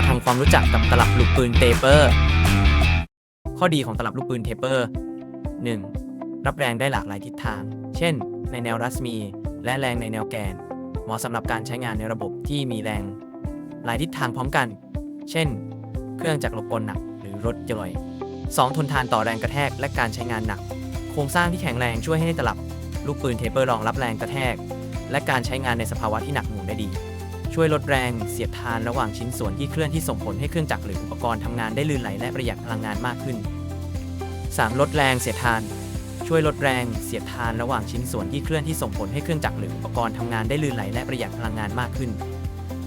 มาทำความรู้จักกับตลับลูกปืนเทเปอร์ ข้อดีของตลับลูกปืนเทเปอร์ 1. รับแรงได้หลากหลายทิศทาง เช่น ในแนวรัศมี และแรงในแนวแกน เหมาะสำหรับการใช้งานในระบบที่มีแรง หลายทิศทางพร้อมกัน เช่น เครื่องจักรลบกลหนักหรือรถยนต์ 2. ทนทานต่อแรงกระแทกและการใช้งานหนัก โครงสร้างที่แข็งแรงช่วยให้ตลับลูกปืนเทเปอร์รองรับแรงกระแทก และการใช้งานในสภาวะที่หนักหน่วงได้ดี ช่วยลดแรงเสียดทานระหว่างชิ้นส่วนที่เคลื่อนที่ส่งผลให้เครื่องจักรหรืออุปกรณ์ทำงานได้ลื่นไหลและประหยัดพลังงานมากขึ้น 3. ลดแรงเสียดทาน ช่วยลดแรงเสียดทานระหว่างชิ้นส่วนที่เคลื่อนที่ส่งผลให้เครื่องจักรหรืออุปกรณ์ทำงานได้ลื่นไหลและประหยัดพลังงานมากขึ้น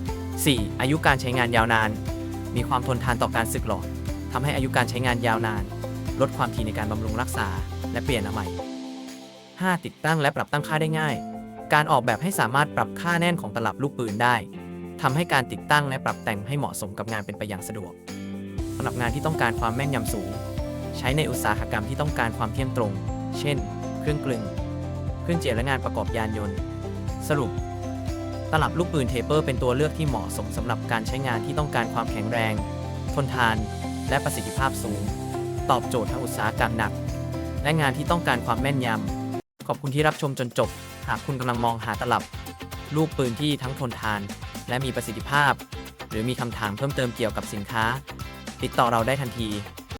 4. อายุการใช้งานยาวนาน มีความทนทานต่อการสึกหรอทำให้อายุการใช้งานยาวนาน ลดความถี่ในการบำรุงรักษา และเปลี่ยนอะใหม่ 5. ติดตั้งและปรับตั้งค่าได้ง่าย การออกแบบให้สามารถปรับค่าแน่นของตลับลูกปืนได้ทำให้การติดตั้งและปรับแต่งให้เหมาะสมกับงานเป็นไปอย่างสะดวกสำหรับงานที่ต้องการความแม่นยำสูง ใช้ในอุตสาหกรรมที่ต้องการความเที่ยงตรง เช่น เครื่องกลึง เครื่องเจียและงานประกอบยานยนต์ สรุป ตลับลูกปืนเทเปอร์เป็นตัวเลือกที่เหมาะสมสำหรับการใช้งานที่ต้องการความแข็งแรง ทนทาน และประสิทธิภาพสูง ตอบโจทย์ทางอุตสาหกรรมหนัก และงานที่ต้องการความแม่นยำขอบคุณที่รับชมจนจบ หากคุณกำลังมองหาตลับ ลูกปืนที่ทั้งทนทาน และมีประสิทธิภาพ หรือมีคำถามเพิ่มเติมเกี่ยวกับสินค้า ติดต่อเราได้ทันที